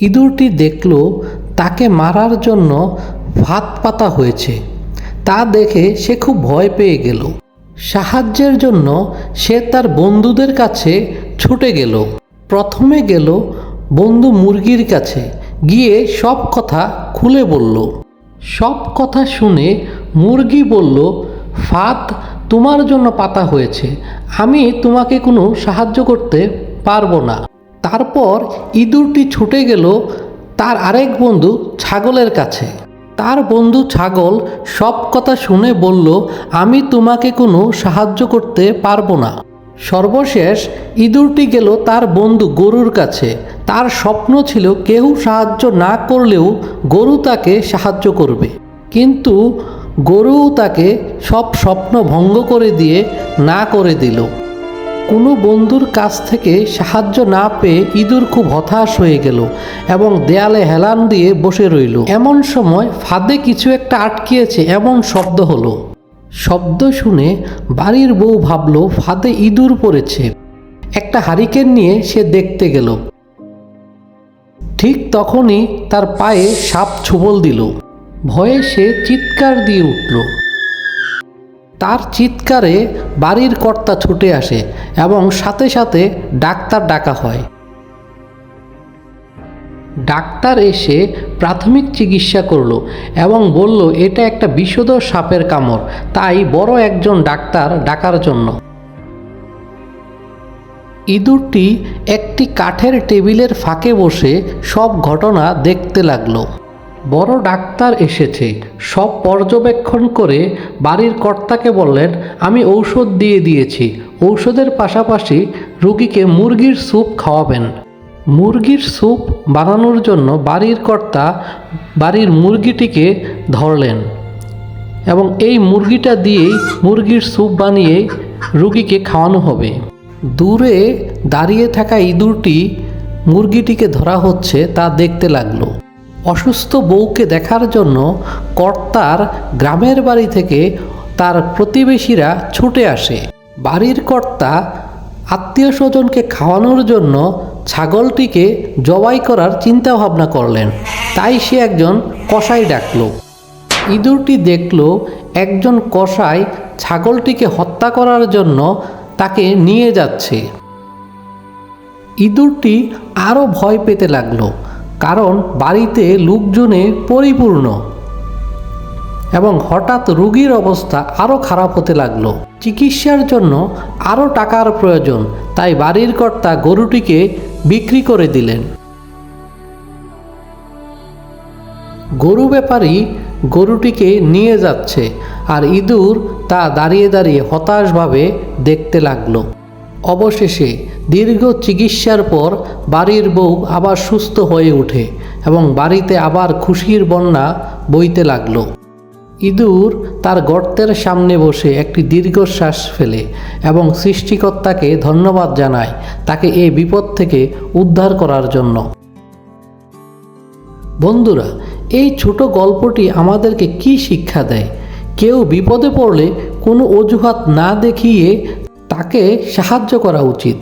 ইঁদুরটি দেখল, তাকে মারার জন্য ভাত পাতা হয়েছে। তা দেখে সে খুব ভয় পেয়ে গেল। সাহায্যের জন্য সে তার বন্ধুদের কাছে ছুটে গেল। প্রথমে গেল বন্ধু মুরগির কাছে, গিয়ে সব কথা খুলে বলল। সব কথা শুনে মুরগি বলল, ফাত, তোমার জন্য পাতা হয়েছে। আমি তোমাকে কোনো সাহায্য করতে পারব না। তারপর ইঁদুরটি ছুটে গেল তার আরেক বন্ধু ছাগলের কাছে। তার বন্ধু ছাগল সব কথা শুনে বলল, আমি তোমাকে কোনো সাহায্য করতে পারব না। সর্বশেষ ইঁদুরটি গেল তার বন্ধু গরুর কাছে। তার স্বপ্ন ছিল কেউ সাহায্য না করলেও গরু তাকে সাহায্য করবে। কিন্তু গরু তাকে সব স্বপ্ন ভঙ্গ করে দিয়ে না করে দিল। কোনো বন্ধুর কাছ থেকে সাহায্য না পেয়ে ইঁদুর খুব হতাশ হয়ে গেল এবং দেয়ালে হেলান দিয়ে বসে রইল। এমন সময় ফাঁদে কিছু একটা আটকিয়েছে, এমন শব্দ হলো। শব্দ শুনে বাড়ির বউ ভাবলো, ফাঁদে ইঁদুর পড়েছে। একটা হারিকেন নিয়ে সে দেখতে গেল। ঠিক তখনই তার পায়ে সাপ ছুবল দিল। ভয়ে সে চিৎকার দিয়ে উঠল। তার চিৎকারে বাড়ির কর্তা ছুটে আসে এবং সাথে সাথে ডাক্তার ডাকা হয়। ডাক্তার এসে প্রাথমিক চিকিৎসা করল এবং বলল, এটা একটা বিষধর সাপের কামড়, তাই বড় একজন ডাক্তার ডাকার জন্য। ইঁদুরটি একটি কাঠের টেবিলের ফাঁকে বসে সব ঘটনা দেখতে লাগল। বড় ডাক্তার এসেছে। সব পর্যবেক্ষণ করে বাড়ির কর্তাকে বললেন, আমি ঔষধ দিয়ে দিয়েছি। ঔষধের পাশাপাশি রুগীকে মুরগির স্যুপ খাওয়াবেন। মুরগির স্যুপ বানানোর জন্য বাড়ির কর্তা বাড়ির মুরগিটিকে ধরলেন এবং এই মুরগিটা দিয়েই মুরগির স্যুপ বানিয়ে রুগীকে খাওয়ানো হবে। দূরে দাঁড়িয়ে থাকা ইঁদুরটি মুরগিটিকে ধরা হচ্ছে তা দেখতে লাগল। অসুস্থ বউকে দেখার জন্য কর্তার গ্রামের বাড়ি থেকে তার প্রতিবেশীরা ছুটে আসে। বাড়ির কর্তা আত্মীয় স্বজনকে খাওয়ানোর জন্য ছাগলটিকে জবাই করার চিন্তা ভাবনা করলেন। তাই সে একজন কসাই ডাকল। ইঁদুরটি দেখল একজন কসাই ছাগলটিকে হত্যা করার জন্য তাকে নিয়ে যাচ্ছে। ইঁদুরটি আরও ভয় পেতে লাগল। কারণ বাড়িতে লোকজনে পরিপূর্ণ এবং হঠাৎ রুগীর অবস্থা আরও খারাপ হতে লাগল। চিকিৎসার জন্য আরও টাকার প্রয়োজন, তাই বাড়ির কর্তা গরুটিকে বিক্রি করে দিলেন। গরু ব্যাপারী গরুটিকে নিয়ে যাচ্ছে আর ইঁদুর তা দাঁড়িয়ে দাঁড়িয়ে হতাশভাবে দেখতে লাগল। অবশেষে দীর্ঘ চিকিৎসার পর বাড়ির বউ আবার সুস্থ হয়ে ওঠে এবং বাড়িতে আবার খুশির বন্যা বইতে লাগল। ইঁদুর তার গর্তের সামনে বসে একটি দীর্ঘশ্বাস ফেলে এবং সৃষ্টিকর্তাকে ধন্যবাদ জানায় তাকে এই বিপদ থেকে উদ্ধার করার জন্য। বন্ধুরা, এই ছোট গল্পটি আমাদেরকে কি শিক্ষা দেয়? কেউ বিপদে পড়লে কোনো অজুহাত না দেখিয়ে তাকে সাহায্য করা উচিত।